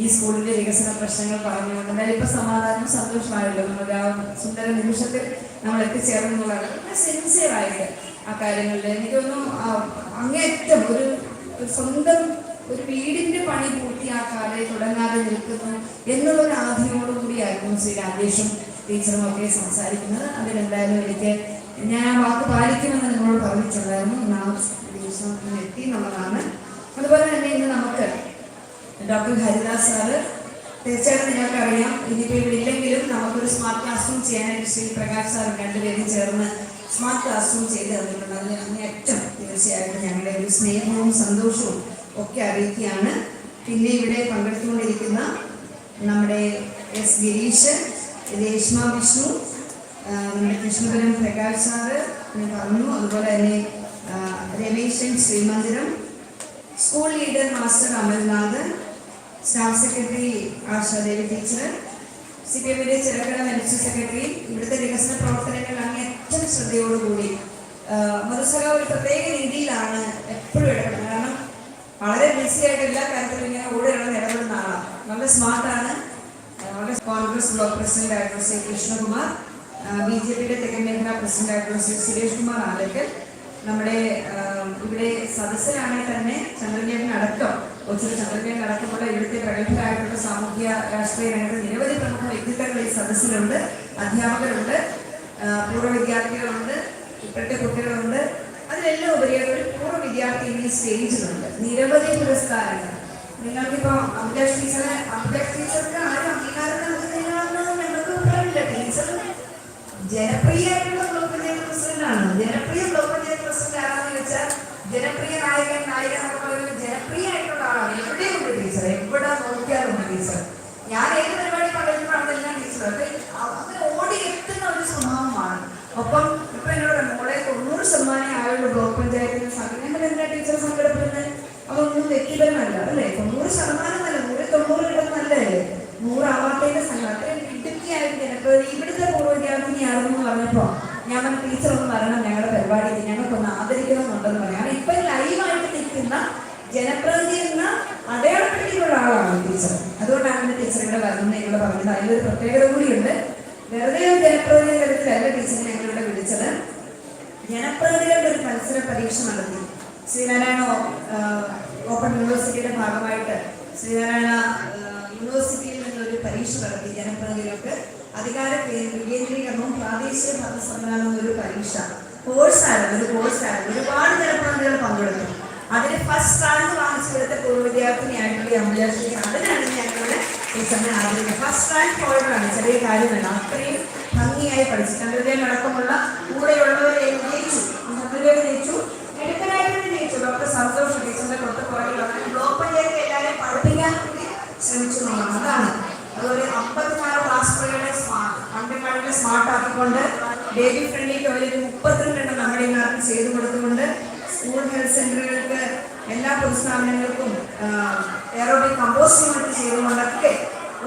ഈ സ്കൂളിന്റെ വികസന പ്രശ്നങ്ങൾ പറഞ്ഞുകൊണ്ട് എന്തായാലും ഇപ്പൊ സമാധാനവും സന്തോഷമായല്ലോ. നമ്മുടെ ആ സുന്ദര നിമിഷത്തിൽ നമ്മൾ എത്തിച്ചേർന്നുള്ളതാണ് സിൻസിയർ ആയിട്ട് ആ കാര്യങ്ങളിൽ എനിക്കൊന്നും അങ്ങേറ്റം ഒരു സ്വന്തം ഒരു വീടിന്റെ പണി പൂർത്തിയാക്കാതെ തുടങ്ങാതെ നിൽക്കുന്നു എന്നുള്ള ഒരു ആധിയോടുകൂടിയായിരുന്നു ശ്രീ രാജേഷും ടീച്ചറും ഒക്കെ സംസാരിക്കുന്നത്. അതിലെന്തായാലും എനിക്ക് ഞാൻ ആ വാക്ക് പാലിക്കുമെന്ന് നിങ്ങളോട് പറഞ്ഞിട്ടുണ്ടായിരുന്നു. ആ ദിവസം എത്തി എന്നുള്ളതാണ്. അതുപോലെ തന്നെ ഇന്ന് നമുക്ക് ഡോക്ടർ ഹരിദാസ് സാറ് തീർച്ചയായിട്ടും നിങ്ങൾക്ക് അറിയാം ഇനിയിപ്പോൾ ഇല്ലെങ്കിലും നമുക്കൊരു സ്മാർട്ട് ക്ലാസ് റൂം ചെയ്യാനായിട്ട് ശ്രീ പ്രകാശ് സാർ രണ്ടുപേരും ചേർന്ന് സ്മാർട്ട് ക്ലാസ് റൂം ചെയ്ത് തന്നിട്ടുണ്ട്. അതിന് അങ്ങേറ്റം തീർച്ചയായിട്ടും ഞങ്ങളുടെ ഒരു സ്നേഹവും സന്തോഷവും ഒക്കെ അറിയിക്കുകയാണ്. പിന്നെ ഇവിടെ പങ്കെടുത്തുകൊണ്ടിരിക്കുന്ന നമ്മുടെ എസ് ഗിരീഷ് രേഷ്മ വിഷ്ണു നമ്മുടെ കൃഷ്ണപുരം പ്രകാശ് സാറ് പറഞ്ഞു. അതുപോലെ തന്നെ Rameshan Sreemandiram school leader master Amalnath staff secretary Ashadevi teacher C P എമ്മിന്റെ ചെറുകിട മെഡിക്കൽ സെക്രട്ടറി ഇവിടുത്തെ വികസന പ്രവർത്തനങ്ങൾ അങ്ങേറ്റം ശ്രദ്ധയോടുകൂടി. മധുസഭ ഒരു പ്രത്യേക രീതിയിലാണ് എപ്പോഴും ഇടപെടുന്നത് കാരണം വളരെ ബിസി ആയിട്ട് എല്ലാ കാര്യത്തിലും ഇങ്ങനെ ഓടി ഇടപെടുന്ന ആളാണ്. നല്ല സ്മാർട്ടാണ് വളരെ കോൺഗ്രസ് ബ്ലോക്ക് പ്രസിഡന്റ് ആയിട്ടുള്ള ശ്രീ കൃഷ്ണകുമാർ ബി ജെ പിയുടെ തെക്കൻ മേഖല പ്രസിഡന്റ് ആയിട്ടുള്ള ശ്രീ സുരേഷ് കുമാർ ആലക്കൽ നമ്മുടെ ഇവിടെ സദസ്സിലാണെങ്കിൽ തന്നെ ചന്ദ്രചേട്ടൻ അടക്കം ഒത്തിരി ചന്ദ്രചേട്ടൻ അടക്കമുള്ള ഇവിടുത്തെ പ്രഗത്ഭരായിട്ടുള്ള സാമൂഹ്യ രാഷ്ട്രീയ രംഗത്ത് നിരവധി പ്രമുഖ വ്യക്തിത്വങ്ങൾ ഈ സദസ്സിലുണ്ട്. അധ്യാപകരുണ്ട്. പൂർവ വിദ്യാർത്ഥികളുണ്ട്. ഇപ്പോഴത്തെ കുട്ടികളുണ്ട്. അതിലെല്ലാം ഉപരിയായിട്ട് ഒരു പൂർവ വിദ്യാർത്ഥി ഈ സ്റ്റേജിലുണ്ട്. നിരവധി പുരസ്കാരങ്ങൾ. നിങ്ങൾക്കിപ്പോ അഭിലാഷ് ടീച്ചറെ അഭിലാഷ് ടീച്ചർക്ക് ആരും അംഗീകാരം നൽകുന്നില്ല എന്നൊന്നും ഞങ്ങൾക്ക് ഉത്തരവില്ല. ടീച്ചറിന് ജനപ്രിയമായിട്ടുള്ള ഞാൻ ഏത് പരിപാടി പങ്കെടുക്കുമ്പോഴാണെല്ലാം അങ്ങനെ ഓടി എത്തുന്ന ഒരു സ്വഭാവമാണ്. ഒപ്പം ഇപ്പൊ എന്നോട് മോളെ തൊണ്ണൂറ് ശതമാനം ആയുള്ള ബ്ലോക്ക് പഞ്ചായത്തിന് സംഘടന. എന്താ ടീച്ചർ സംഘടിപ്പിക്കുന്നത്? അതൊന്നും വ്യക്തിപരമല്ല അല്ലേ? തൊണ്ണൂറ് ശതമാനം അല്ല നൂറ് തൊണ്ണൂറ് കിട്ടുന്നല്ലേ നൂറാവാത്തതിന്റെ സംഘം അത്രയും ഇടുക്കിയായിട്ട് എനിക്ക് ഇവിടുത്തെ പൂർവവിദ്യാർത്ഥിനിയാണെന്ന് പറഞ്ഞപ്പോ ഞാൻ ടീച്ചർ ഒന്ന് വരണം ഞങ്ങളുടെ പരിപാടിക്ക് ഞങ്ങൾക്കൊന്ന് ആദരിക്കണമെന്നുണ്ടെന്ന് പറയാം ഇപ്പൊ ലൈവായിട്ട് നിൽക്കുന്ന ജനപ്രതിനിധി എന്ന അടയാളപ്പെടുത്തിയിട്ടുള്ള ആളാണ് ടീച്ചർ അതുകൊണ്ടാണ് എന്റെ ടീച്ചർ ഇവിടെ വരുന്നത് ഞങ്ങൾ പറഞ്ഞത്. അതിലൊരു പ്രത്യേകത കൂടിയുണ്ട്. വെറുതെ ഒരു ജനപ്രതിനിധി തരത്തിലല്ല ടീച്ചറിനെ ഞങ്ങളിവിടെ വിളിച്ചത്. ജനപ്രതിനിധികളുടെ ഒരു മത്സര പരീക്ഷ നടത്തി. ശ്രീനാരായണ ഓപ്പൺ യൂണിവേഴ്സിറ്റിയുടെ ഭാഗമായിട്ട് ശ്രീനാരായണ യൂണിവേഴ്സിറ്റിയിൽ നിന്നൊരു പരീക്ഷ നടത്തി ജനപ്രതിനിധികൾക്ക്. അധികാര കേന്ദ്രീകരണവും പ്രാദേശിക ഭരണ സംവിധാനവും ഒരു പരീക്ഷ. കോഴ്സായിരുന്നു ഒരു കോഴ്സായിരുന്നു ഒരുപാട് ജനപ്രതിനിധികൾ പങ്കെടുത്തു. അതിന് ഫസ്റ്റ് റാങ്ക് വാങ്ങിച്ചു കൊടുത്ത പൂർവ വിദ്യാർത്ഥിനിയായിട്ടുള്ള അമ്പലാശ്രീയാണ് ടീച്ചറിനെ ആദരിക്കുന്നത് ഫസ്റ്റ് ആൻഡ് ഫോർവേഡാണ് ചെറിയ കാര്യമല്ല. അത്രയും ഭംഗിയായി പഠിച്ചു ചന്ദ്രദേവൻ അടക്കമുള്ള കൂടെയുള്ളവരെ ജയിച്ചു. ചന്ദ്രദേവൻ ജയിച്ചു. എടുക്കനായിട്ട് ജയിച്ചു. ഡോക്ടർ സന്തോഷ് ടീച്ചറിന്റെ തൊട്ട് പുറകിൽ ബ്ലോക്ക് പഞ്ചായത്ത് എല്ലാവരെയും പഠിപ്പിക്കാൻ വേണ്ടി ശ്രമിച്ചു എന്നുള്ളതാണ്. അതാണ് അതൊരു അമ്പത്തിനാല് ക്ലാസ് മുറികളെ സ്മാർട്ട് അണ്ടർകാർഡിനെ സ്മാർട്ട് ആക്കിക്കൊണ്ട് ബേബി ഫ്രണ്ട്ലി ടോയ്ലറ്റ് മുപ്പത്തിരണ്ടെണ്ണം നമ്മുടെ നാട്ടിൽ ചെയ്തു കൊടുത്തുകൊണ്ട് സ്കൂൾ ഹെൽത്ത് സെന്ററുകൾക്ക് എല്ലാ പൊതുസ്ഥാപനങ്ങൾക്കും എയറോബിക് കമ്പോസ്റ്റിംഗ് മറ്റ് ചെയ്തുകൊണ്ടൊക്കെ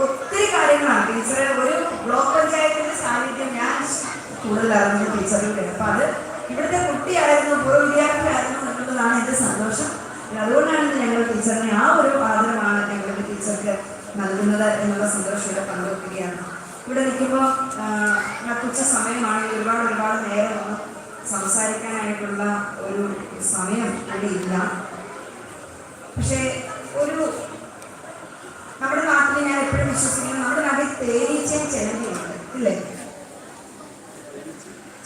ഒത്തിരി കാര്യങ്ങളാണ്. ടീച്ചറെ ഒരു ബ്ലോക്ക് പഞ്ചായത്തിന്റെ സാന്നിധ്യം ഞാൻ കൂടുതൽ അറിഞ്ഞു ടീച്ചറിൽ അപ്പൊ അത് ഇവിടുത്തെ കുട്ടിയായിരുന്നു പൂർവ വിദ്യാർത്ഥിയായിരുന്നു എന്നുള്ളതാണ് എന്റെ സന്തോഷം. അതുകൊണ്ടാണ് ഞങ്ങൾ ടീച്ചറിനെ ആ ഒരു ആദരമാണ് ഞങ്ങളുടെ ടീച്ചർക്ക് നൽകുന്നത് എന്നുള്ള സന്തോഷം ഇവിടെ പങ്കുവെക്കുകയാണ്. ഇവിടെ നിൽക്കുമ്പോൾ ഉച്ച സമയമാണെങ്കിൽ ഒരുപാട് ഒരുപാട് നേരം ഒന്ന് സംസാരിക്കാനായിട്ടുള്ള ഒരു സമയം ഇവിടെ ഇല്ല. പക്ഷേ ഒരു നമ്മുടെ നാട്ടിൽ ഞാൻ എപ്പോഴും വിശ്വസിക്കുന്നു നമ്മുടെ നാട്ടിൽ തേനീച്ച ചെലന്തിയുണ്ട് ഇല്ലേ?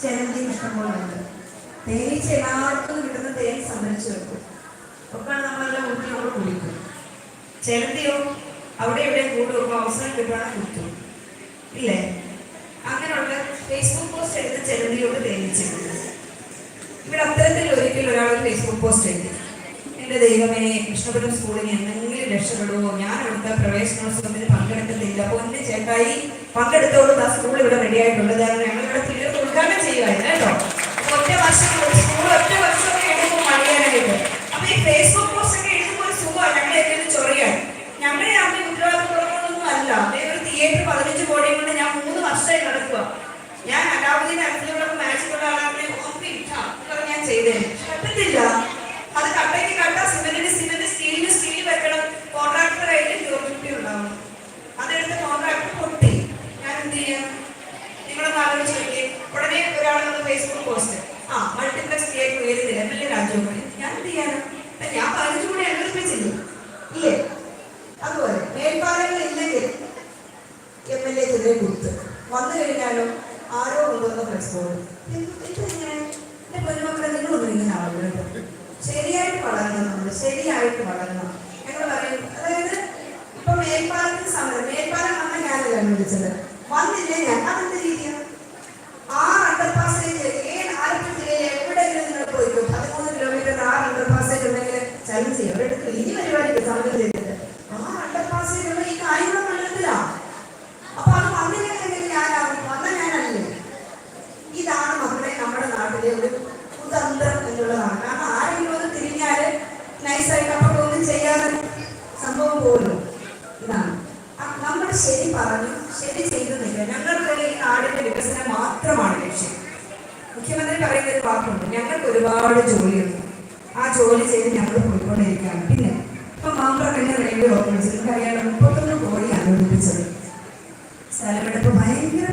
ചെലന്തി ഇഷ്ടംപോലുണ്ട് തേനീച്ച എല്ലാവർക്കും കിട്ടുന്ന തേൻ സംഭരിച്ചു വെക്കും. ഒക്കെ നമ്മളെല്ലാം കുട്ടിയോട് കുടിക്കും. ചെലന്തിയോ അവിടെ ഇവിടെ കൂട് വെക്കും അവസരം കിട്ടുവാണെങ്കിൽ കുത്തും ഇല്ലേ? അങ്ങനെയുള്ള ഫേസ്ബുക്ക് പോസ്റ്റ് എടുത്ത് ചെലന്തിയോട് തേനീച്ചുണ്ട് ഇവിടെ അത്തരത്തിൽ ഒരിക്കലും ഒരാൾ ഒരു ഫേസ്ബുക്ക് പോസ്റ്റ് എഴുതി എന്റെ ദൈവമേ കൃഷ്ണപുരം സ്കൂളിന് എന്തെങ്കിലും രക്ഷപ്പെടുമോ ഞാൻ അവിടുത്തെ പ്രവേശനോത്സവത്തിന് അപ്പൊ എന്റെ ചേട്ടായി പങ്കെടുത്തോളൂ ആ സ്കൂൾ ഇവിടെ റെഡി ആയിട്ടുണ്ട്. കാരണം ഞങ്ങൾ ഇവിടെ തീർത്ത് ഉദ്ഘാടനം ചെയ്യുമായിരുന്നു കേട്ടോ? ഒറ്റ വർഷം സ്കൂൾ ഒറ്റ വർഷമൊക്കെ എടുക്കും മടിയാനായിട്ട് അപ്പൊ ഈ ഫേസ്ബുക്ക് പോസ്റ്റ് ഒക്കെ എഴുതുമ്പോൾ സുഖമാണ് ഞങ്ങൾ എന്തെങ്കിലും ചൊറിയാണ് ഞങ്ങളെ ഉത്തരവാദിത്തങ്ങളൊന്നും അല്ല. അതേ ഒരു തിയേറ്റർ പതിനഞ്ച് കോടിയും കൊണ്ട് ഞാൻ മൂന്ന് വർഷമായി നടക്കുക ഞാൻ അലാവുദ്ദീൻ അബ്ദുള്ള ശരിയായിട്ട് വളരണം. ഞങ്ങൾ പറയും. അതായത് ഇപ്പൊ മേൽപ്പാലത്തിന് സമരം മേൽപ്പാലം വന്ന ഞാനല്ല വിളിച്ചത്. പോകുന്നു ഇതാണ്. നമ്മൾ ശരി പറഞ്ഞു ശരി ചെയ്തുന്നില്ല. ഞങ്ങൾക്കിടയിൽ നാടിന്റെ വികസനം മാത്രമാണ് ലക്ഷ്യം. മുഖ്യമന്ത്രി പറയുന്ന ഒരു വാക്കുണ്ട് ഞങ്ങൾക്ക് ഒരുപാട് ജോലിയുണ്ട്. ആ ജോലി ചെയ്ത് ഞങ്ങൾ പോയിക്കൊണ്ടിരിക്കുകയാണ്. പിന്നെ ഇപ്പൊ മാമ്പ്രക്കണ്ണ റെയിൽവേ ഓഫീസിൽ നമുക്കറിയാലോ മുപ്പത്തൊന്ന് കോടി അനുവദിപ്പിച്ചത്. സ്ഥലമെടുപ്പ് ഭയങ്കര